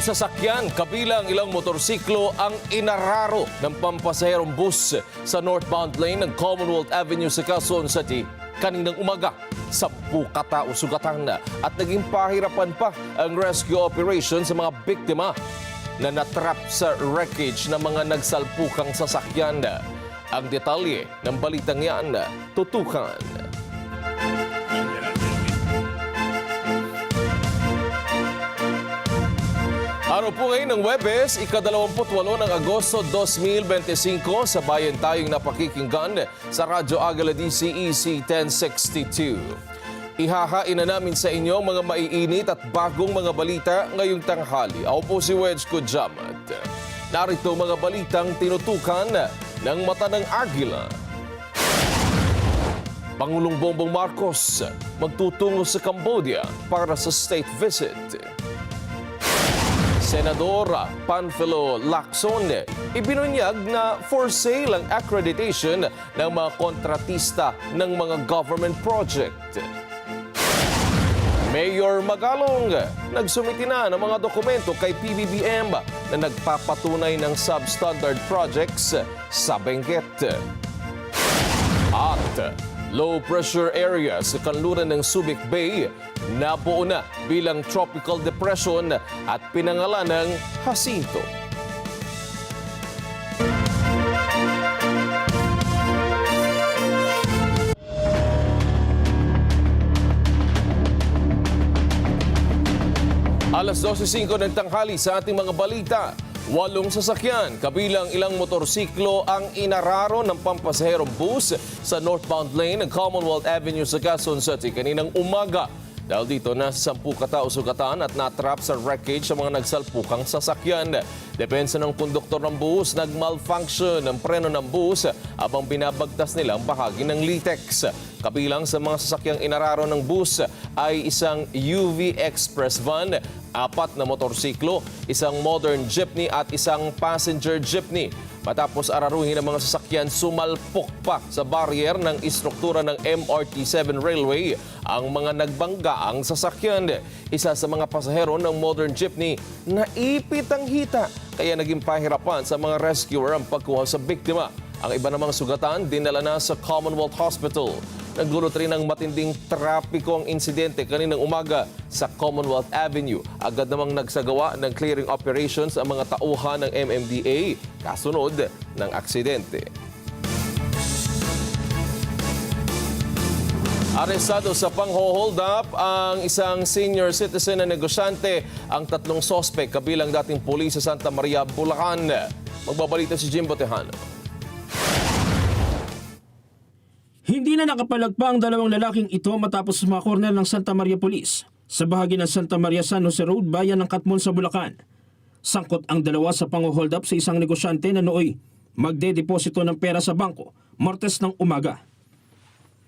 Sasakyan, kabilang ilang motorsiklo ang inararo ng pampasaherong bus sa northbound lane ng Commonwealth Avenue sa Quezon City kaninang umaga. Sampu katao sugatan at naging pahirapan pa ang rescue operation sa mga biktima na natrap sa wreckage ng mga nagsalpukang sasakyan. Ang detalye ng balitang yan, tutukan. Araw po ngayon ng Webes, ika-28 ng Agosto 2025 sa bayan tayong napakikinggan sa Radyo Agala DCEC 1062. Ihahain na namin sa inyo mga maiinit at bagong mga balita ngayong tanghali. Ako po si Wedge Kujamat. Narito mga balitang tinutukan ng mata ng Agila. Pangulong Bongbong Marcos magtutungo sa Cambodia para sa state visit. Senadora Panfilo Lacson ibinunyag na for sale ang accreditation ng mga kontratista ng mga government project. Mayor Magalong nagsumiti na ng mga dokumento kay PBBM na nagpapatunay ng substandard projects sa Benguet. At low pressure area sa kanluran ng Subic Bay nabuo na bilang tropical depression at pinangalan ng Jacinto. Alas 12.05 ng tanghali sa ating mga balita. Walong sasakyan, kabilang ilang motorsiklo ang inararo ng pampasaherong bus sa northbound lane ng Commonwealth Avenue sa Quezon City kaninang umaga. Dahil dito na sampu katao sugatan at natrap sa wreckage sa mga nagsalpukang sasakyan. Depensa ng konduktor ng bus, nag-malfunction ang preno ng bus habang binabagtas nila ang bahagi ng latex. Kabilang sa mga sasakyang inararo ng bus ay isang UV Express van, apat na motorsiklo, isang modern jeepney at isang passenger jeepney. Matapos araruhin ang mga sasakyan, sumalpok pa sa barrier ng istruktura ng MRT-7 Railway ang mga nagbanggaang sasakyan. Isa sa mga pasahero ng modern jeepney, naipit ang hita kaya naging pahirapan sa mga rescuer ang pagkuha sa biktima. Ang iba namang sugatan dinala na sa Commonwealth Hospital. Nagdulot rin ng matinding trapiko ang insidente kaninang umaga sa Commonwealth Avenue. Agad namang nagsagawa ng clearing operations ang mga tauhan ng MMDA kasunod ng aksidente. Arestado sa pang-hold up ang isang senior citizen na negosyante ang tatlong sospek kabilang dating pulis sa Santa Maria, Bulacan. Magbabalita si Jimbo Tejano. Na nakapalagpa ang dalawang lalaking ito matapos mga korner ng Santa Maria Police sa bahagi ng Santa Maria San Jose Road, bayan ng Katmon sa Bulacan. Sangkot ang dalawa sa pang-hold up sa isang negosyante na nooy magdedeposito ng pera sa bangko Martes ng umaga.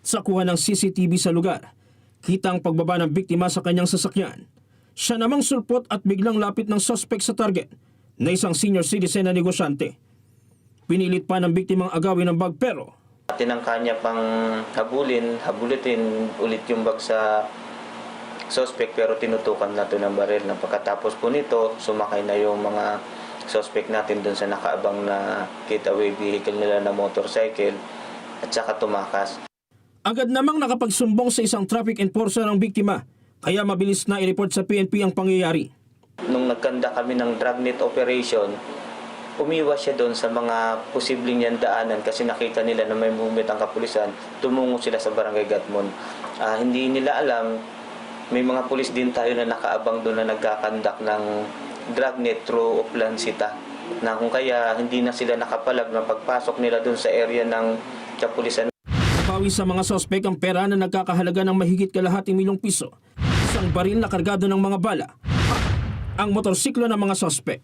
Sa kuha ng CCTV sa lugar, kita ang pagbaba ng biktima sa kanyang sasakyan. Siya namang sulpot at biglang lapit ng suspect sa target na isang senior citizen na negosyante. Pinilit pa ng biktimang agawin ng bag pero Tinangka niya pang habulin, habulitin ulit yung bag sa suspect pero tinutukan na to ng baril. Na pagkatapos po nito, sumakay na yung mga suspect natin dun sa nakaabang na getaway vehicle nila na motorcycle at saka tumakas. Agad namang nakapagsumbong sa isang traffic enforcer ang biktima, kaya mabilis na i-report sa PNP ang pangyayari. Nung nagkanda kami ng dragnet operation, umiwas siya doon sa mga posibleng yan daanan kasi nakita nila na may movement ang kapulisan, tumungo sila sa barangay Gatmon. Ah, hindi nila alam, may mga pulis din tayo na nakaabang doon na nagkakandak ng dragnet through Oplansita na kung kaya hindi na sila nakapalag na pagpasok nila doon sa area ng kapulisan Pawi sa mga sospek ang pera na nagkakahalaga ng mahigit kalahating milyong piso, isang baril na kargado ng mga bala, ang motorsiklo ng mga sospek.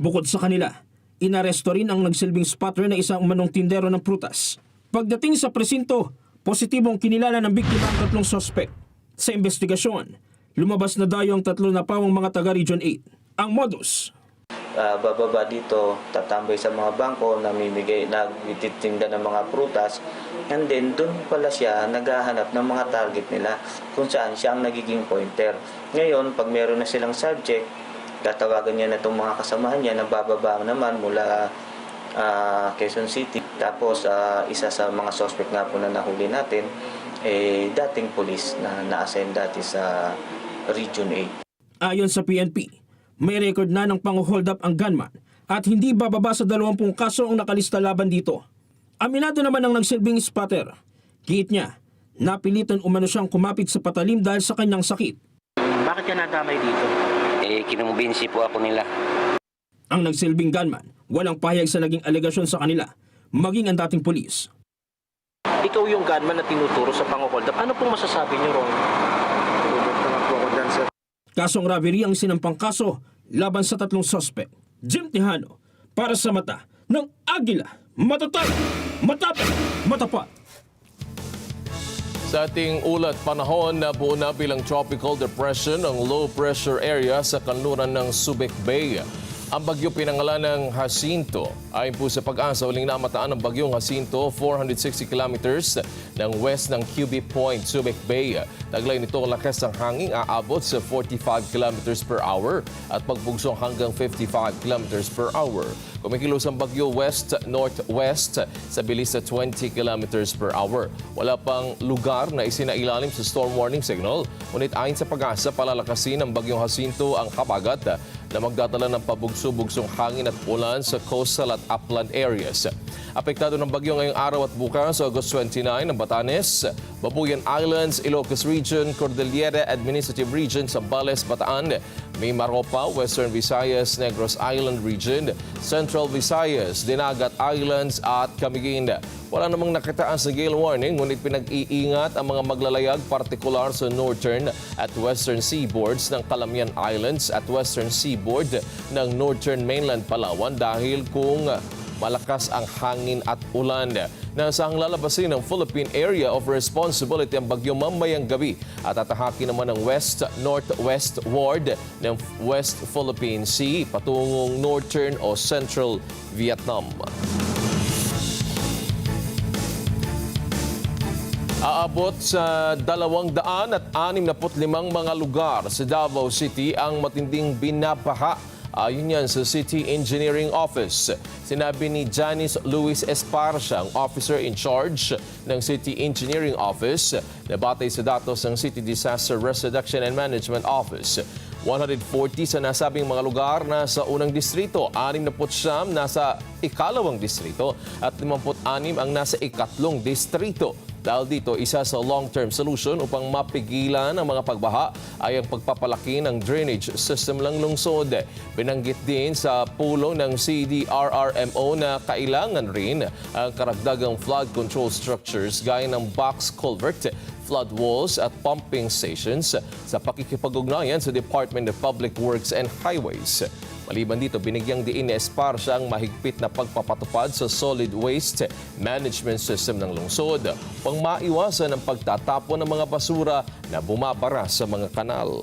Bukod sa kanila, inaresto rin ang nagsilbing spotter na isang umanong tindero ng prutas. Pagdating sa presinto, positibong kinilala ng biktima ang tatlong sospek. Sa investigasyon, lumabas na dayo ang tatlo na pawang mga taga Region 8. Ang modus, ah, bababa dito, tatambay sa mga bangko, namimigay, nagtitinda ng mga prutas. And then, doon pala siya naghahanap ng mga target nila kung saan siya ang nagiging pointer. Ngayon, pag meron na silang subject, tatawagan niya na itong mga kasamahan niya na bababa naman mula ah, Quezon City. Tapos ah, isa sa mga suspect nga po na nahuli natin, eh, dating polis na na-assign dati sa Region 8. Ayon sa PNP, may record na ng pang-hold up ang gunman at hindi bababa sa 20 kaso ang nakalista laban dito. Aminado naman ang nagsilbing spotter. Kiit niya, napilitan umano siyang kumapit sa patalim dahil sa kanyang sakit. Bakit ka nadamay dito? Eh, kinumbinsi po ako nila. Ang nagsilbing gunman, walang pahayag sa naging alegasyon sa kanila, maging ang dating pulis. Ikaw yung gunman na tinuturo sa pang-hold up. Ano pong masasabi niyo, Ron? Kasong robbery ang sinampang kaso laban sa tatlong sospek. Jim Tejano, para sa mata ng Agila, matatay, matapang, matapat. Sa ating ulat panahon na buo na bilang tropical depression ang low pressure area sa kanluran ng Subic Bay. Ang bagyo pinangalan ng Jacinto. Ayon po sa pag-asa, uling namataan ng bagyong Jacinto 460 kilometers ng west ng QB Point, Subic Bay. Taglay nito ang lakas ng hangin aabot sa 45 kilometers per hour at pagbugsong hanggang 55 kilometers per hour. Kumikilos ang bagyo west-northwest sa bilis na 20 kilometers per hour. Wala pang lugar na isinailalim sa storm warning signal. Ngunit ayon sa pag-asa, palalakasin ng bagyong Jacinto ang kapagat na magdadala ng pabugso-bugsong hangin at ulan sa coastal at upland areas. Apektado ng bagyo ngayong araw at bukas, August 29, ng Batanes, Babuyan Islands, Ilocos Region, Cordillera Administrative Region, Zambales, Bataan, Mimaropa, Western Visayas, Negros Island Region, Central Visayas, Dinagat Islands at Camiguin. Wala namang nakitaan sa gale warning, ngunit pinag-iingat ang mga maglalayag partikular sa northern at western seaboards ng Calamian Islands at western seaboard ng northern mainland Palawan dahil kung malakas ang hangin at ulan. Nasang lalabasin ng Philippine Area of Responsibility ang bagyo mamayang gabi at atahakin naman ng west-northwest ward ng West Philippine Sea patungong northern o central Vietnam. Aabot sa 265 mga lugar sa Davao City ang matinding binabaha. Ayon yan sa City Engineering Office. Sinabi ni Janice Luis Esparcia, ang officer in charge ng City Engineering Office, na batay sa datos ng City Disaster Risk Reduction and Management Office. 140 sa nasabing mga lugar na sa unang distrito, 69 nasa ikalawang distrito at 56 ang nasa ikatlong distrito. Dahil dito, isa sa long-term solution upang mapigilan ang mga pagbaha ay ang pagpapalaki ng drainage system ng lungsod. Binanggit din sa pulong ng CDRRMO na kailangan rin ang karagdagang flood control structures gaya ng box culvert, flood walls at pumping stations sa pakikipag-ugnayan sa Department of Public Works and Highways. Maliban dito, binigyang diin ni Esparcia ang mahigpit na pagpapatupad sa solid waste management system ng lungsod pang maiwasan ang pagtatapon ng mga basura na bumabara sa mga kanal.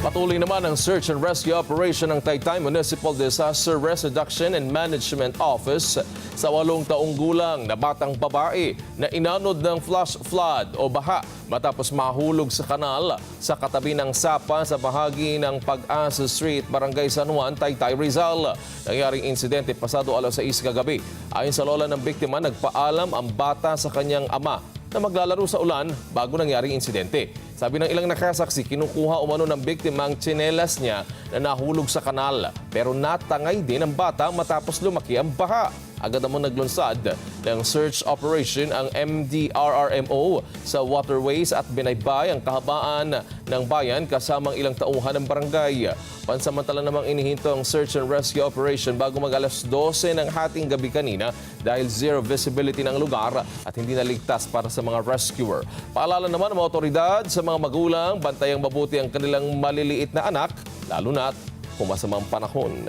Patuloy naman ang search and rescue operation ng Taytay Municipal Disaster Risk Reduction and Management Office sa walong taong gulang na batang babae na inanod ng flash flood o baha matapos mahulog sa kanal sa katabi ng sapa sa bahagi ng Pag-asa Street, Barangay San Juan, Taytay, Rizal. Nangyaring insidente pasado alas 6 kagabi. Ayon sa lola ng biktima, nagpaalam ang bata sa kanyang ama na maglalaro sa ulan bago nangyaring insidente. Sabi ng ilang nakasaksi, kinukuha umano ng biktima ang tsinelas niya na nahulog sa kanal. Pero natangay din ang bata matapos lumaki ang baha. Agad naman naglunsad ng search operation ang MDRRMO sa waterways at binaybay ang kahabaan ng bayan kasamang ilang tauhan ng barangay. Pansamantala namang inihinto ang search and rescue operation bago mag alas 12 ng hating gabi kanina dahil zero visibility ng lugar at hindi naligtas para sa mga rescuer. Paalala naman ng mga otoridad sa mga magulang, bantayang mabuti ang kanilang maliliit na anak, lalo na't kung masamang panahon.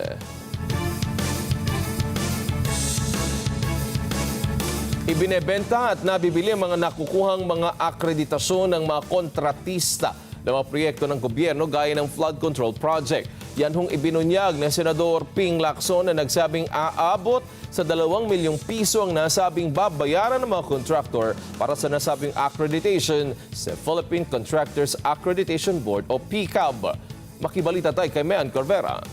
Ibinebenta at nabibili ang mga nakukuhang mga akreditasyon ng mga kontratista ng mga proyekto ng gobyerno gaya ng flood control project. Yan hong ibinunyag ng Senador Ping Lacson na nagsabing aabot sa 2 milyong piso ang nasabing babayaran ng mga contractor para sa nasabing accreditation sa Philippine Contractors Accreditation Board o PCAB. Makibalita tayo kay Mean Corvera.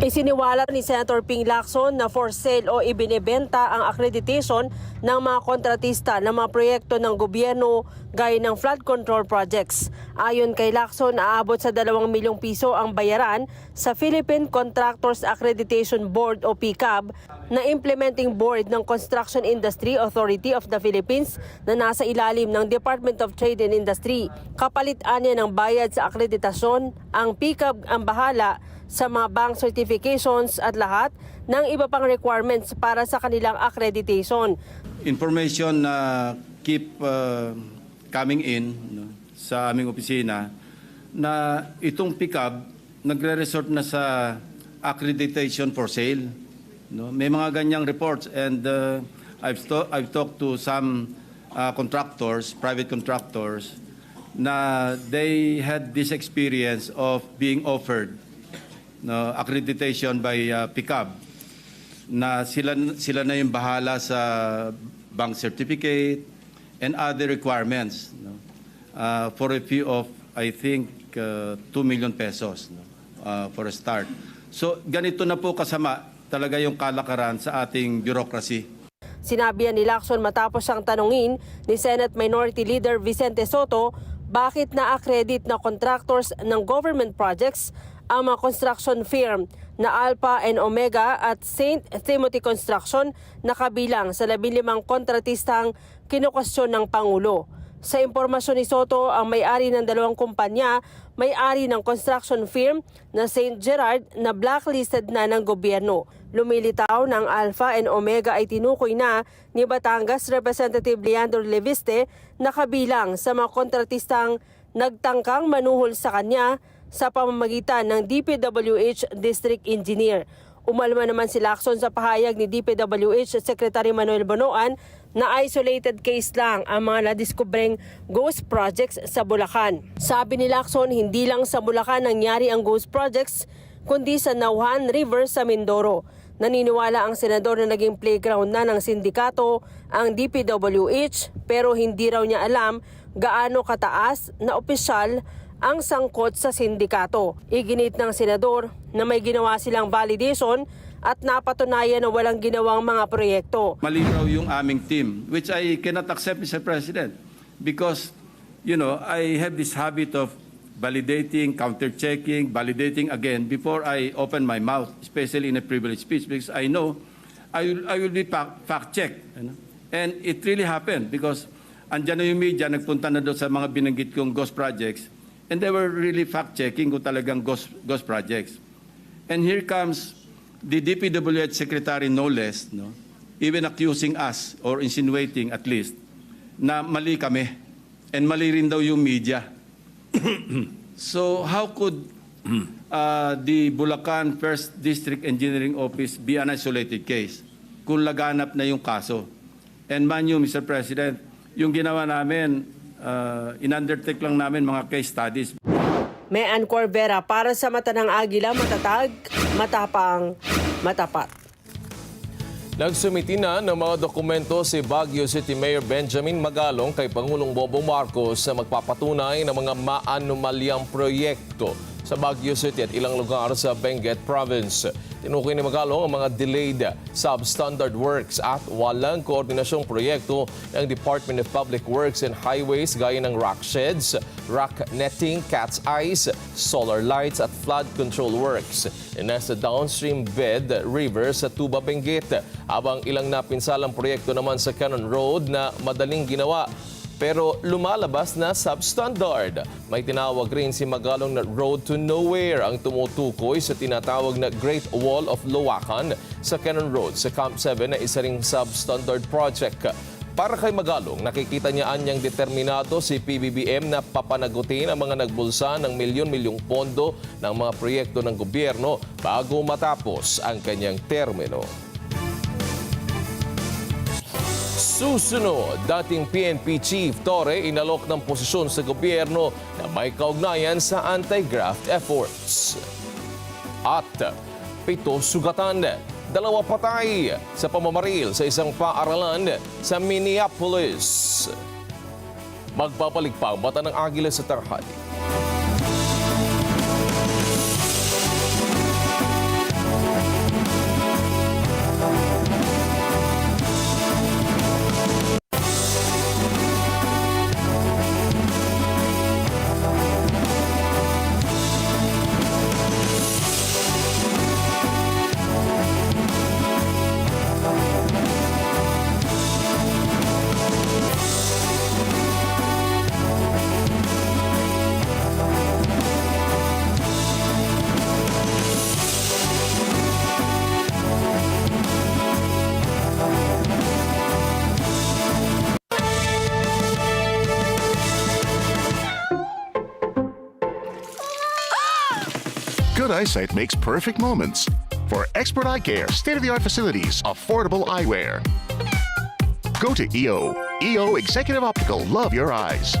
Isiniwala ni Senator Ping Lacson na for sale o ibinebenta ang accreditation ng mga kontratista ng mga proyekto ng gobyerno gaya ng flood control projects. Ayon kay Lacson, aabot sa 2 milyong piso ang bayaran sa Philippine Contractors Accreditation Board o PCAB na implementing board ng Construction Industry Authority of the Philippines na nasa ilalim ng Department of Trade and Industry. Kapalit niya ng bayad sa akreditasyon, ang PCAB ang bahala sa mga bank certifications at lahat ng iba pang requirements para sa kanilang accreditation. information na keep uh, coming in no, sa aming opisina na itong pickup nagre-resort na sa accreditation for sale. No? May mga ganyang reports and uh, I've, I've talked to some uh, contractors, private contractors, na they had this experience of being offered no, accreditation by uh, pickup na sila sila na yung bahala sa bank certificate and other requirements no? uh, for a fee of I think uh, 2 million pesos no? uh, for a start. So ganito na po kasama talaga yung kalakaran sa ating bureaucracy. Sinabi ni Lacson matapos siyang tanungin ni Senate Minority Leader Vicente Soto bakit na-accredit na contractors ng government projects ang mga construction firm na Alpha and Omega at St. Timothy Construction na kabilang sa 15 kontratistang kinukwestiyon ng Pangulo. Sa impormasyon ni Soto, ang may-ari ng dalawang kumpanya, may-ari ng construction firm na St. Gerard na blacklisted na ng gobyerno. Lumilitaw ng Alpha and Omega ay tinukoy na ni Batangas Representative Leandro Leviste na kabilang sa mga kontratistang nagtangkang manuhol sa kanya sa pamamagitan ng DPWH District Engineer. Umalma naman si Lacson sa pahayag ni DPWH Secretary Manuel Bonoan na isolated case lang ang mga nadiskubreng ghost projects sa Bulacan. Sabi ni Lacson, hindi lang sa Bulacan nangyari ang ghost projects, kundi sa Nauhan River sa Mindoro. Naniniwala ang senador na naging playground na ng sindikato ang DPWH pero hindi raw niya alam gaano kataas na opisyal ang sangkot sa sindikato. Iginit ng senador na may ginawa silang validation at napatunayan na walang ginawang mga proyekto. Malinaw yung aming team, which I cannot accept, Mr. President, because, you know, I have this habit of validating, counter-checking, validating again before I open my mouth, especially in a privileged speech, because I know I will, I will be fact- fact-checked. You know? And it really happened because andyan na yung media, nagpunta na doon sa mga binanggit kong ghost projects, and they were really fact-checking kung talagang ghost, ghost projects. And here comes the DPWH Secretary no less, no, even accusing us or insinuating at least na mali kami and mali rin daw yung media. so how could uh, the Bulacan First District Engineering Office be an isolated case kung laganap na yung kaso? And man you, Mr. President, yung ginawa namin, uh, in-undertake lang namin mga case studies. May Ann Corvera para sa mata ng agila, matatag, matapang, matapat. Nagsumiti na ng mga dokumento si Baguio City Mayor Benjamin Magalong kay Pangulong Bongbong Marcos sa magpapatunay ng mga maanumalyang proyekto sa Baguio City at ilang lugar sa Benguet Province. Tinukoy ni Magalong ang mga delayed substandard works at walang koordinasyong proyekto ng Department of Public Works and Highways gaya ng rock sheds, rock netting, cat's eyes, solar lights at flood control works na nasa downstream bed river sa Tuba, Benguet. Habang ilang napinsalang proyekto naman sa Cannon Road na madaling ginawa pero lumalabas na substandard. May tinawag rin si Magalong na Road to Nowhere ang tumutukoy sa tinatawag na Great Wall of Luwakan sa Cannon Road sa Camp 7 na isa ring substandard project. Para kay Magalong, nakikita niya anyang determinado si PBBM na papanagutin ang mga nagbulsa ng milyon-milyong pondo ng mga proyekto ng gobyerno bago matapos ang kanyang termino. Susunod, dating PNP Chief Torre inalok ng posisyon sa gobyerno na may kaugnayan sa anti-graft efforts. At pito sugatan, dalawa patay sa pamamaril sa isang paaralan sa Minneapolis. Magbabalik pa ang mata ng agila sa tarhali. Eyesight makes perfect moments. For expert eye care, state of the art facilities, affordable eyewear. Go to EO. EO Executive Optical. Love your eyes.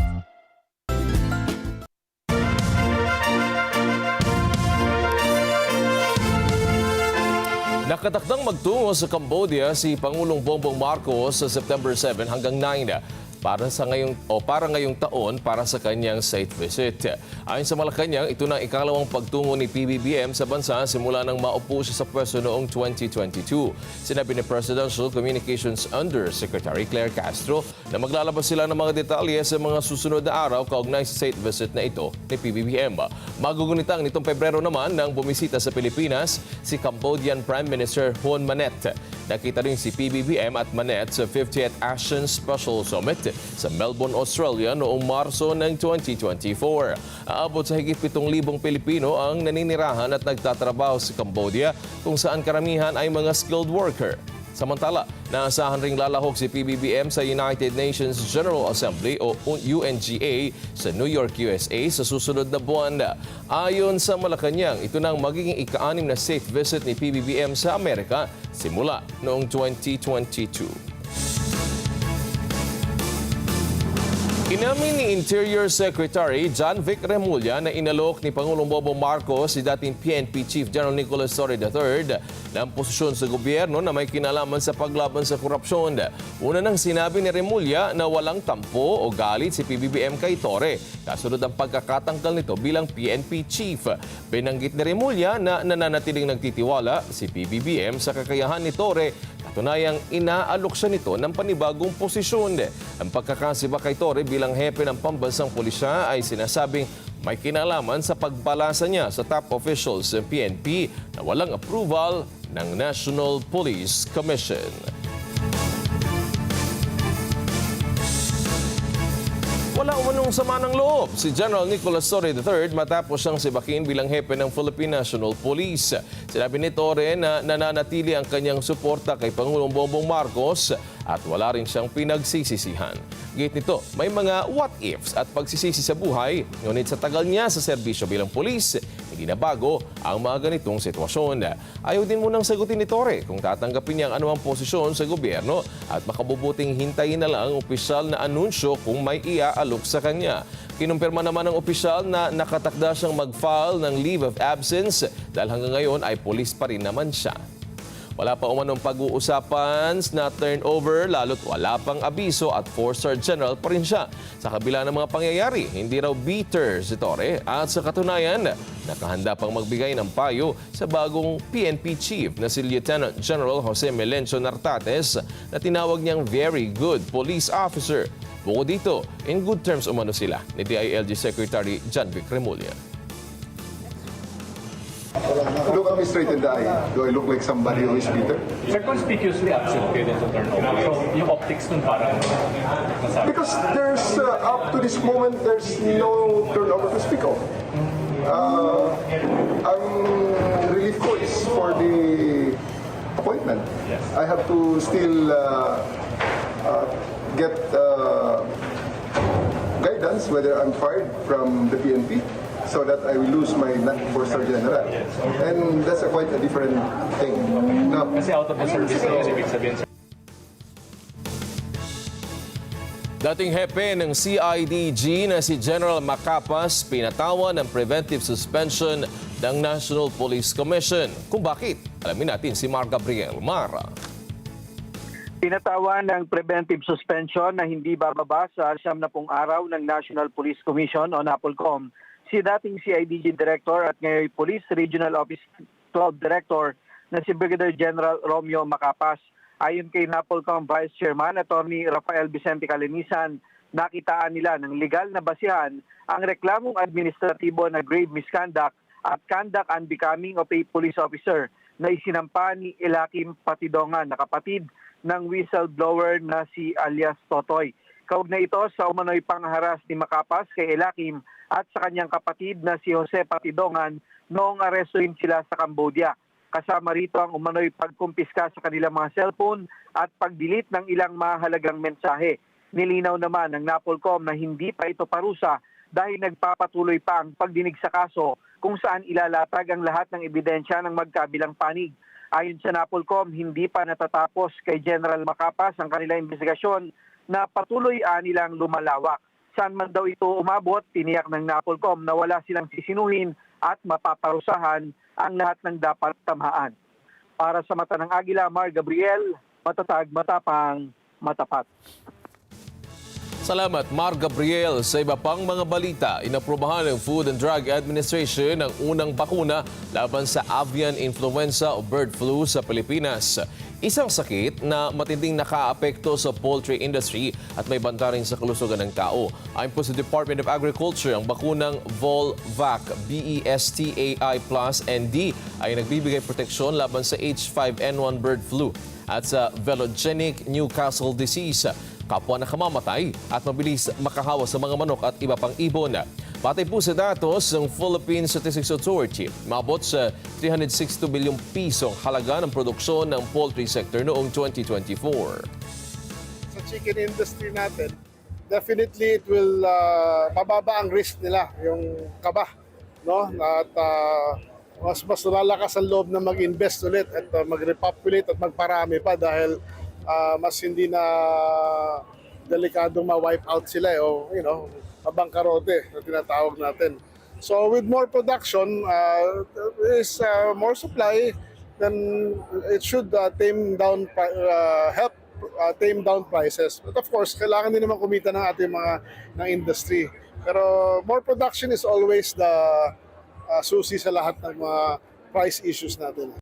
Nakatakdang magtungo sa Cambodia si Pangulong Bongbong Marcos sa September 7 hanggang 9 para sa ngayong o para ngayong taon para sa kanyang state visit. Ayon sa Malacanang, ito na ang ikalawang pagtungo ni PBBM sa bansa simula nang maupo siya sa pwesto noong 2022. Sinabi ni Presidential Communications Undersecretary Claire Castro na maglalabas sila ng mga detalye sa mga susunod na araw kaugnay sa state visit na ito ni PBBM. Magugunitang nitong Pebrero naman nang bumisita sa Pilipinas si Cambodian Prime Minister Hun Manet. Nakita rin si PBBM at Manet sa 50th ASEAN Special Summit sa Melbourne, Australia noong Marso ng 2024. Aabot sa higit 7,000 Pilipino ang naninirahan at nagtatrabaho sa Cambodia kung saan karamihan ay mga skilled worker. Samantala, naasahan ring lalahok si PBBM sa United Nations General Assembly o UNGA sa New York, USA sa susunod na buwan. Ayon sa Malacanang, ito na ang magiging ika-anim na state visit ni PBBM sa Amerika simula noong 2022. Inamin ni Interior Secretary John Vic Remulla na inalok ni Pangulong Bongbong Marcos si dating PNP Chief General Nicolas Torre III ng posisyon sa gobyerno na may kinalaman sa paglaban sa korupsyon. Una nang sinabi ni Remulla na walang tampo o galit si PBBM kay Torre kasunod ang pagkakatanggal nito bilang PNP Chief. Binanggit ni Remulla na nananatiling nagtitiwala si PBBM sa kakayahan ni Torre Katunayang inaalok siya nito ng panibagong posisyon. Ang pagkakasiba kay Torre bilang hepe ng pambansang pulisya ay sinasabing may kinalaman sa pagbalasa niya sa top officials ng PNP na walang approval ng National Police Commission. Wala umanong sama ng loob si General Nicolas Torre III matapos siyang sibakin bilang hepe ng Philippine National Police. Sinabi ni Torre na nananatili ang kanyang suporta kay Pangulong Bongbong Marcos at wala rin siyang pinagsisisihan. Gate nito, may mga what-ifs at pagsisisi sa buhay, ngunit sa tagal niya sa serbisyo bilang polis, hindi na bago ang mga ganitong sitwasyon. Ayaw din munang sagutin ni Torre kung tatanggapin niya ang anumang posisyon sa gobyerno at makabubuting hintayin na lang ang opisyal na anunsyo kung may iaalok sa kanya. Kinumpirma naman ng opisyal na nakatakda siyang mag-file ng leave of absence dahil hanggang ngayon ay polis pa rin naman siya. Wala pa umanong pag-uusapan na turnover lalo't wala pang abiso at 4-star general pa rin siya. Sa kabila ng mga pangyayari, hindi raw bitter si Torre at sa katunayan, nakahanda pang magbigay ng payo sa bagong PNP chief na si Lieutenant General Jose Melencio Nartates na tinawag niyang very good police officer. Bukod dito, in good terms umano sila ni DILG Secretary John Vic Remulla. Me straight in the eye. Do I look like somebody who is bitter? Sir, conspicuously absent kayo din sa turnover. So, yung optics nun parang masabi. Because there's, uh, up to this moment, there's no turnover to speak of. Uh, ang relief ko is for the appointment. Yes. I have to still uh, uh, get uh, guidance whether I'm fired from the PNP so that I will lose my four-star general. And that's a quite a different thing. No. Kasi out of the service na yun, ibig sabihin, sir. Dating hepe ng CIDG na si General Macapas pinatawan ng preventive suspension ng National Police Commission. Kung bakit? Alamin natin si Mar Gabriel Mara. Pinatawan ng preventive suspension na hindi bababa sa siyam na pong araw ng National Police Commission o NAPOLCOM si dating CIDG Director at ngayon Police Regional Office 12 Director na si Brigadier General Romeo Macapas. Ayon kay NAPOLCOM Vice Chairman Attorney Rafael Vicente Calinisan, nakitaan nila ng legal na basihan ang reklamong administratibo na grave misconduct at conduct unbecoming of a police officer na isinampa ni Elakim Patidongan na kapatid ng whistleblower na si alias Totoy. Kaugnay ito sa umano'y pangharas ni Makapas kay Elakim at sa kanyang kapatid na si Jose Patidongan noong arestuin sila sa Cambodia. Kasama rito ang umano'y pagkumpiska sa kanilang mga cellphone at pagdilit ng ilang mahalagang mensahe. Nilinaw naman ng Napolcom na hindi pa ito parusa dahil nagpapatuloy pa ang pagdinig sa kaso kung saan ilalatag ang lahat ng ebidensya ng magkabilang panig. Ayon sa Napolcom, hindi pa natatapos kay General Macapas ang kanilang investigasyon na patuloy nilang lumalawak. Saan man daw ito umabot, tiniyak ng Napolcom na wala silang sisinuhin at mapaparusahan ang lahat ng dapat tamhaan. Para sa mata ng Agila, Mar Gabriel, matatag, matapang, matapat. Salamat, Mar Gabriel. Sa iba pang mga balita, inaprobahan ng Food and Drug Administration ang unang bakuna laban sa avian influenza o bird flu sa Pilipinas. Isang sakit na matinding nakaapekto sa poultry industry at may banta rin sa kalusugan ng tao. Ayon po sa Department of Agriculture, ang bakunang Volvac BESTAI Plus ND ay nagbibigay proteksyon laban sa H5N1 bird flu at sa velogenic Newcastle disease kapwa nakamamatay at mabilis makahawa sa mga manok at iba pang ibon. Batay po sa datos ng Philippine Statistics Authority, mabot sa 362 bilyong pisong halaga ng produksyon ng poultry sector noong 2024. sa chicken industry natin, definitely it will uh, mababa ang risk nila, yung kaba, no? At uh, mas mas lalakas ang loob na mag-invest ulit at uh, mag-repopulate at magparami pa dahil uh, mas hindi na delikadong ma-wipe out sila eh, o you know, mabangkarote na tinatawag natin. So with more production uh, is uh, more supply then it should uh, tame down uh, help uh, tame down prices. But of course, kailangan din naman kumita ng ating mga ng industry. Pero more production is always the uh, susi sa lahat ng mga price issues natin.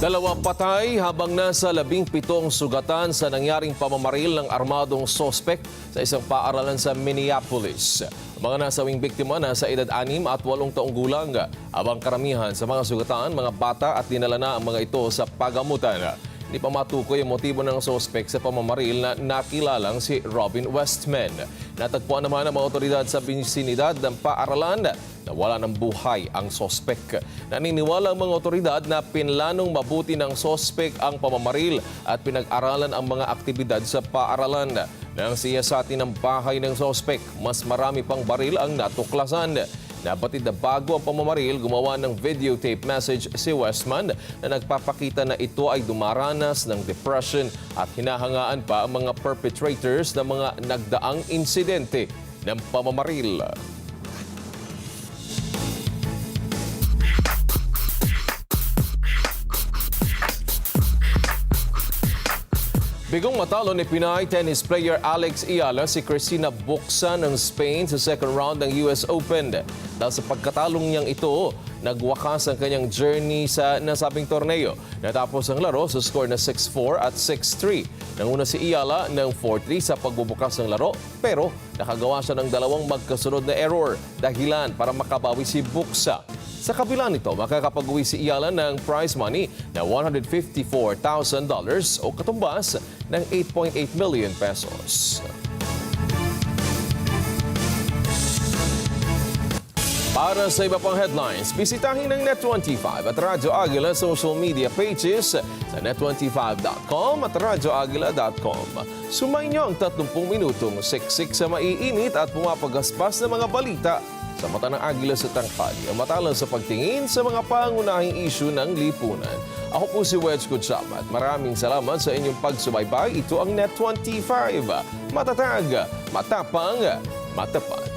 Dalawa patay habang nasa labing pitong sugatan sa nangyaring pamamaril ng armadong sospek sa isang paaralan sa Minneapolis. Mga nasawing biktima nasa edad 6 at 8 taong gulang, abang karamihan sa mga sugatan, mga bata at dinala na ang mga ito sa pagamutan. Hindi pa matukoy ang motibo ng sospek sa pamamaril na nakilalang si Robin Westman. Natagpuan naman ng mga otoridad sa binisinidad ng paaralan na wala ng buhay ang sospek. Naniniwala ang mga otoridad na pinlanong mabuti ng sospek ang pamamaril at pinag-aralan ang mga aktibidad sa paaralan. Nang siyasati ng bahay ng sospek, mas marami pang baril ang natuklasan. Nabatid na bago ang pamamaril, gumawa ng videotape message si Westman na nagpapakita na ito ay dumaranas ng depression at hinahangaan pa ang mga perpetrators ng mga nagdaang insidente ng pamamaril. Bigong matalo ni Pinay tennis player Alex Iala si Cristina Buxa ng Spain sa second round ng US Open. Dahil sa pagkatalong niyang ito, nagwakas ang kanyang journey sa nasabing torneo. Natapos ang laro sa score na 6-4 at 6-3. Nanguna si Iala ng 4-3 sa pagbubukas ng laro pero nakagawa siya ng dalawang magkasunod na error dahilan para makabawi si Buxa. Sa kabila nito, makakapag-uwi si Iala ng prize money na $154,000 o katumbas ng 8.8 million pesos. Para sa iba pang headlines, bisitahin ng Net25 at Radyo Agila social media pages sa net25.com at radyoagila.com. Sumayin niyo ang 30 minutong siksik sa maiinit at pumapagaspas na mga balita sa mata ng Agila sa tanghali ang matalang sa pagtingin sa mga pangunahing isyu ng lipunan. Ako po si Wedge Kutsama at maraming salamat sa inyong pagsubaybay. Ito ang Net25. Matatag, matapang, matapat.